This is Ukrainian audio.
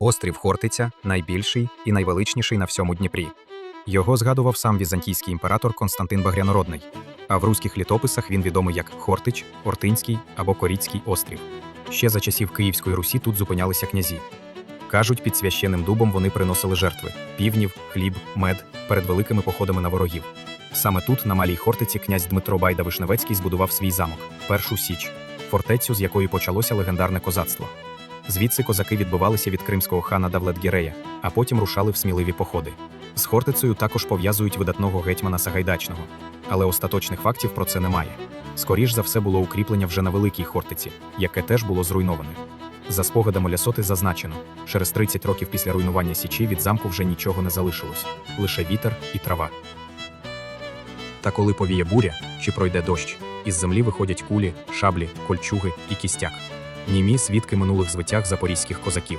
Острів Хортиця найбільший і найвеличніший на всьому Дніпрі. Його згадував сам візантійський імператор Константин Багрянородний, а в руських літописах він відомий як Хортич, Ортинський або Коріцький острів. Ще за часів Київської Русі тут зупинялися князі. Кажуть, під священним дубом вони приносили жертви півнів, хліб, мед перед великими походами на ворогів. Саме тут, на малій Хортиці, князь Дмитро Байда Вишневецький збудував свій замок першу січ, фортецю, з якої почалося легендарне козацтво. Звідси козаки відбивалися від кримського хана Давлет-Гірея, а потім рушали в сміливі походи. З Хортицею також пов'язують видатного гетьмана Сагайдачного, але остаточних фактів про це немає. Скоріш за все було укріплення вже на Великій Хортиці, яке теж було зруйноване. За спогадами Лясоти зазначено, через 30 років після руйнування Січі від замку вже нічого не залишилось, лише вітер і трава. Та коли повіє буря чи пройде дощ, із землі виходять кулі, шаблі, кольчуги і кістяк. Німі свідки минулих звитяг запорізьких козаків.